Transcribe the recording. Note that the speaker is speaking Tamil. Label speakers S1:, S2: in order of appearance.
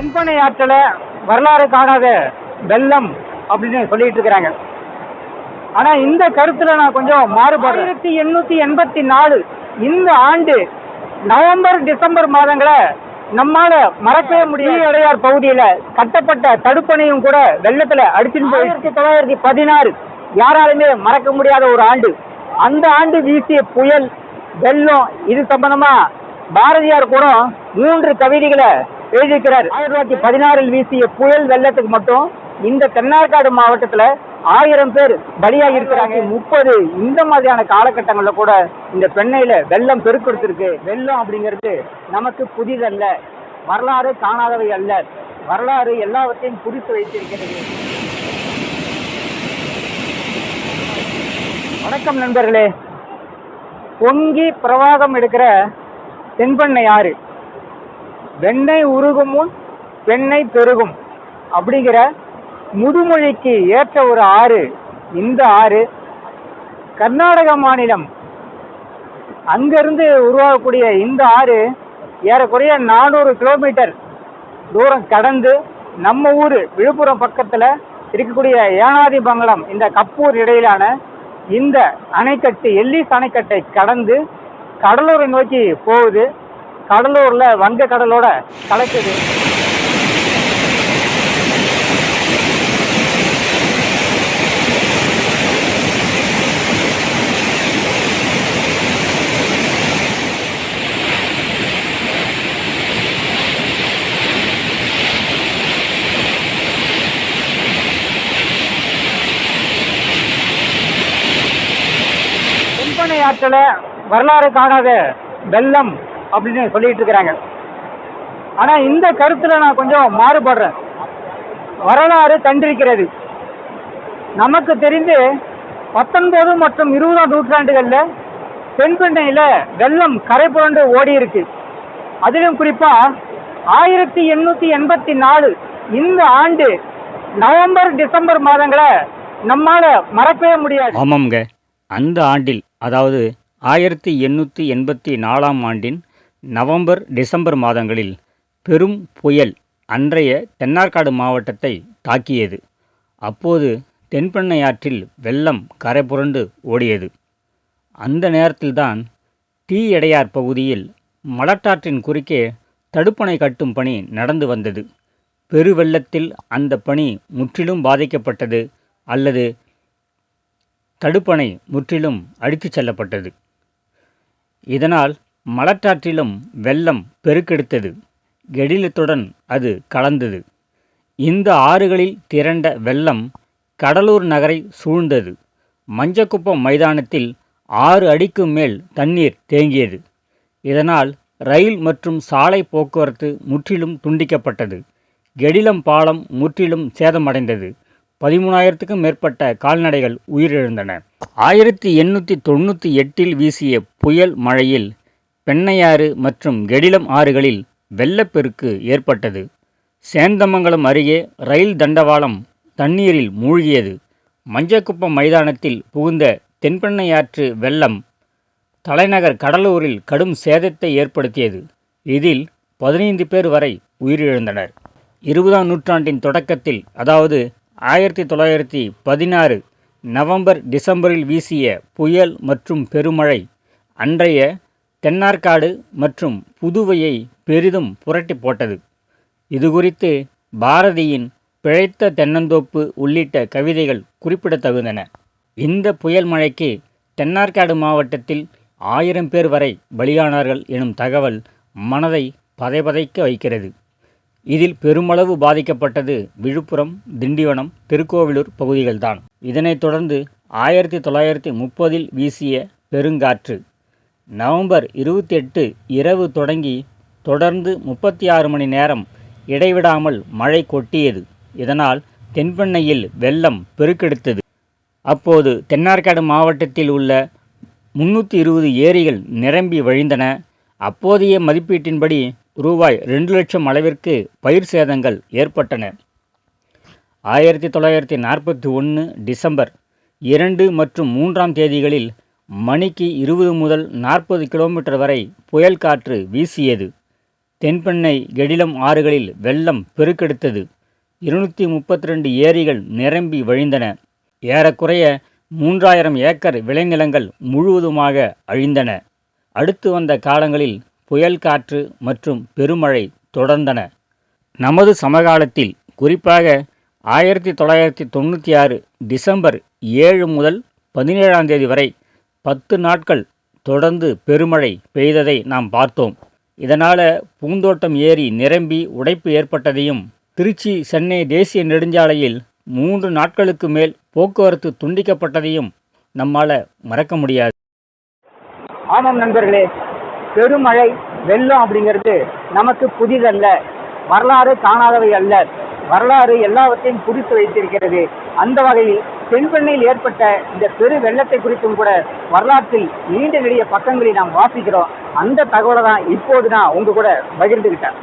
S1: தென்பனை ஆற்றில் வரலாறு காணாத வெள்ளம் அப்படின்னு சொல்லிட்டு இருக்கிறாங்க. ஆனா இந்த கருத்துல நான் கொஞ்சம் மாறுபடுறேன். ஆயிரத்தி எண்ணூத்தி எண்பத்தி நாலு இந்த ஆண்டு நவம்பர் டிசம்பர் மாதங்களை நம்மால மறக்கவே முடியும் அடையார் பகுதியில கட்டப்பட்ட தடுப்பணையும் கூட வெள்ளத்துல அடிச்சுட்டு ஆயிரத்தி தொள்ளாயிரத்தி பதினாறு யாராலுமே மறக்க முடியாத ஒரு ஆண்டு. அந்த ஆண்டு வீசிய புயல் வெள்ளம் இது சம்பந்தமா பாரதியார் கூட மூன்று கவிதைகளை எழுதியிருக்கிறார். ஆயிரத்தி தொள்ளாயிரத்தி பதினாறில் வீசிய புயல் வெள்ளத்துக்கு மட்டும் இந்த தென்னார்காடு மாவட்டத்துல ஆயிரம் பேர் பலியாகி இருக்கிறாங்க முப்பது இந்த மாதிரியான காலகட்டங்கள்ல கூட இந்த பெண்ணையில வெள்ளம் பெருக்கெடுத்திருக்கு. வெள்ளம் அப்படிங்கிறது நமக்கு புதிதல்ல. வரலாறு காணாதவை அல்ல. வரலாறு எல்லாவற்றையும் குறித்து வைத்திருக்கிறது. வணக்கம் நண்பர்களே. பொங்கி பிரவாகம் எடுக்கிற தென்பெண்ணை ஆறு. வெண்ணை உருகும் முன் பெண்ணை பெருகும். அப்படிங்கிற முதுமொழிக்கு ஏற்ற ஒரு ஆறு இந்த ஆறு கர்நாடக மாநிலம். அங்கிருந்து உருவாகக்கூடிய இந்த ஆறு ஏறக்குறைய நானூறு கிலோமீட்டர் தூரம் கடந்து நம்ம ஊர் விழுப்புரம் பக்கத்தில் இருக்கக்கூடிய ஏனாதி பங்களம் இந்த கப்பூர் இடையிலான இந்த அணைக்கட்டு எல்லிஸ் அணைக்கட்டை கடந்து கடலூரை நோக்கி போகுது. கடலூர்ல வங்க கடலோட கலக்குது ஆற்றில் வரலாறு காணாத வெள்ளம். அப்படின்னு சொல்லிட்டு இருக்கிறாங்க. ஆனால் இந்த கருத்தில் நான் கொஞ்சம் மாறுபடுறேன். வரலாறு கண்டிருக்கிறது நமக்கு தெரிந்து பத்தொன்பது மற்றும் இருபதாம் நூற்றாண்டுகளில் தென்பெண்ணையில் வெள்ளம் கரை புரண்டு ஓடி இருக்கு அதிலும் குறிப்பாக ஆயிரத்தி எண்ணூற்றி எண்பத்தி நாலு இந்த ஆண்டு நவம்பர் டிசம்பர் மாதங்களை நம்மால் மறக்கவே முடியாது.
S2: ஆமாம்ங்க. அந்த ஆண்டில் அதாவது ஆயிரத்தி எண்ணூற்றி எண்பத்தி நாலாம் ஆண்டின் நவம்பர் டிசம்பர் மாதங்களில் பெரும் புயல் அன்றைய தென்னார்காடு மாவட்டத்தை தாக்கியது. அப்போது தென்பெண்ணை ஆற்றில் வெள்ளம் கரை புரண்டு ஓடியது. அந்த நேரத்தில்தான் டீ எடையார் பகுதியில் மலட்டாற்றின் குறுக்கே தடுப்பணை கட்டும் பணி நடந்து வந்தது. பெருவெள்ளத்தில் அந்த பணி முற்றிலும் பாதிக்கப்பட்டது அல்லது தடுப்பணை முற்றிலும் அடித்துச் செல்லப்பட்டது. இதனால் மலட்டாற்றிலும் வெள்ளம் பெருக்கெடுத்தது. கெடிலத்துடன் அது கலந்தது. இந்த ஆறுகளில் திரண்ட வெள்ளம் கடலூர் நகரை சூழ்ந்தது. மஞ்சக்குப்பம் மைதானத்தில் ஆறு அடிக்கு மேல் தண்ணீர் தேங்கியது. இதனால் ரயில் மற்றும் சாலை போக்குவரத்து முற்றிலும் துண்டிக்கப்பட்டது. கெடிலம் பாலம் முற்றிலும் சேதமடைந்தது. பதிமூணாயிரத்துக்கும் மேற்பட்ட கால்நடைகள் உயிரிழந்தன. ஆயிரத்தி எண்ணூற்றி தொண்ணூற்றி எட்டில் வீசிய புயல் மழையில் பெண்ணையாறு மற்றும் கெடிலம் ஆறுகளில் வெள்ளப்பெருக்கு ஏற்பட்டது. சேந்தமங்கலம் அருகே ரயில் தண்டவாளம் தண்ணீரில் மூழ்கியது. மஞ்சக்குப்பம் மைதானத்தில் புகுந்த தென்பெண்ணையாற்று வெள்ளம் தலைநகர் கடலூரில் கடும் சேதத்தை ஏற்படுத்தியது. இதில் பதினைந்து பேர் வரை உயிரிழந்தனர். இருபதாம் நூற்றாண்டின் தொடக்கத்தில் அதாவது ஆயிரத்தி தொள்ளாயிரத்தி பதினாறு நவம்பர் டிசம்பரில் வீசிய புயல் மற்றும் பெருமழை அன்றைய தென்னார்காடு மற்றும் புதுவையை பெரிதும் புரட்டி போட்டது. இதுகுறித்து பாரதியின் பிழைத்த தென்னந்தோப்பு உள்ளிட்ட கவிதைகள் குறிப்பிடத்தகுந்தன. இந்த புயல் மழைக்கு தென்னார்காடு மாவட்டத்தில் ஆயிரம் பேர் வரை பலியானார்கள் எனும் தகவல் மனதை பதைபதைக்க வைக்கிறது. இதில் பெருமளவு பாதிக்கப்பட்டது விழுப்புரம் திண்டிவனம் திருக்கோவிலூர் பகுதிகள்தான். இதனைத் தொடர்ந்து ஆயிரத்தி தொள்ளாயிரத்தி முப்பதில் வீசிய பெருங்காற்று. நவம்பர் இருபத்தி எட்டு இரவு தொடங்கி தொடர்ந்து முப்பத்தி ஆறு மணி நேரம் இடைவிடாமல் மழை கொட்டியது. இதனால் தென்பெண்ணையில் வெள்ளம் பெருக்கெடுத்தது. அப்போது தென்னார்காடு மாவட்டத்தில் உள்ள முன்னூற்றி இருபது ஏரிகள் நிரம்பி வழிந்தன. அப்போதைய மதிப்பீட்டின்படி ரூபாய் ரெண்டு லட்சம் அளவிற்கு பயிர் சேதங்கள் ஏற்பட்டன. ஆயிரத்தி தொள்ளாயிரத்தி நாற்பத்தி ஒன்று டிசம்பர் இரண்டு மற்றும் மூன்றாம் தேதிகளில் மணிக்கு இருபது முதல் நாற்பது கிலோமீட்டர் வரை புயல் காற்று வீசியது. தென்பெண்ணை கெடிலம் ஆறுகளில் வெள்ளம் பெருக்கெடுத்தது. இருநூற்றி முப்பத்தி ரெண்டு ஏரிகள் நிரம்பி வழிந்தன. ஏறக்குறைய மூன்றாயிரம் ஏக்கர் விளைநிலங்கள் முழுவதுமாக அழிந்தன. அடுத்து வந்த காலங்களில் புயல் காற்று மற்றும் பெருமழை தொடர்ந்தன. நமது சமகாலத்தில் குறிப்பாக ஆயிரத்தி தொள்ளாயிரத்தி தொண்ணூற்றி ஆறு டிசம்பர் ஏழு முதல் பதினேழாம் தேதி வரை பத்து நாட்கள் தொடர்ந்து பெருமழை பெய்ததை நாம் பார்த்தோம். இதனால் பூந்தோட்டம் ஏரி நிரம்பி உடைப்பு ஏற்பட்டதையும் திருச்சி சென்னை தேசிய நெடுஞ்சாலையில் மூன்று நாட்களுக்கு மேல் போக்குவரத்து துண்டிக்கப்பட்டதையும் நம்மால் மறக்க முடியாது.
S1: ஆமாம் நண்பர்களே பெருமழை வெள்ளம் அப்படிங்கிறது நமக்கு புதிதல்ல. வரலாறு காணாதவை அல்ல. வரலாறு எல்லாவற்றையும் குறித்து வைத்திருக்கிறது. அந்த வகையில் தென்பெண்ணையில் ஏற்பட்ட இந்த பெரு வெள்ளத்தை குறித்தும் கூட வரலாற்றில் நீண்ட நெடிய பக்கங்களை நாம் வாசிக்கிறோம். அந்த தகவலை தான் இப்போது நான் உங்க கூட பகிர்ந்துகிட்டேன்.